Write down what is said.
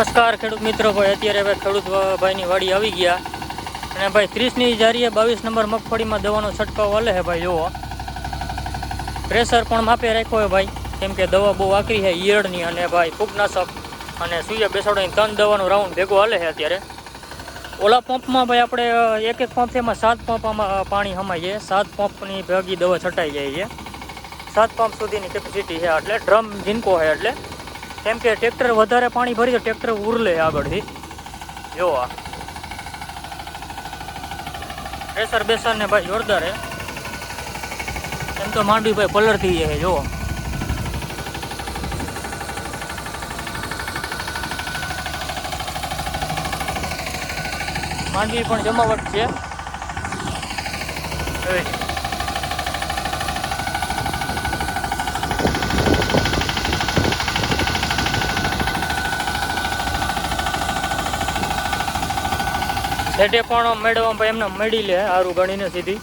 નમસ્કાર ખેડૂત મિત્રો, ભાઈ, અત્યારે ભાઈ ખેડૂત ભાઈની વાડી આવી ગયા. અને ભાઈ, ત્રીસની જારીએ બાવીસ નંબર મગફળીમાં દવાનો છંટકાવ હાલે છે, ભાઈ, જુઓ. પ્રેશર પણ માપે રાખ્યો હોય ભાઈ. કેમ કે દવા બહુ આકરી છે, ઈયળની અને ભાઈ, ફૂગનાશક અને સૂર્ય બેસાડોની ત્રણ દવાનો રાઉન્ડ ભેગો હાલે છે અત્યારે. ઓલા પંપમાં ભાઈ, આપણે એક એક પંપ એમાં સાત પંપ પાણી હમાય સાત પંપની ભેગી દવા છટાઈ જાય છે. સાત પંપ સુધીની કેપેસિટી છે, એટલે ડ્રમ ઝીનકો છે, એટલે. કેમ કે ટ્રેક્ટર વધારે પાણી ભરી તો ટ્રેક્ટર ઉરલે આગળથી. જો આ. પ્રેશર બેસર ને ભાઈ જોરદાર હે. એમ તો માંડવી ભાઈ પલર થઈ જાય જો. માંડવી પણ જમાવટ છે. સેટે પણ મેળવવા એમને મળી લે સારું ગણીને સીધી.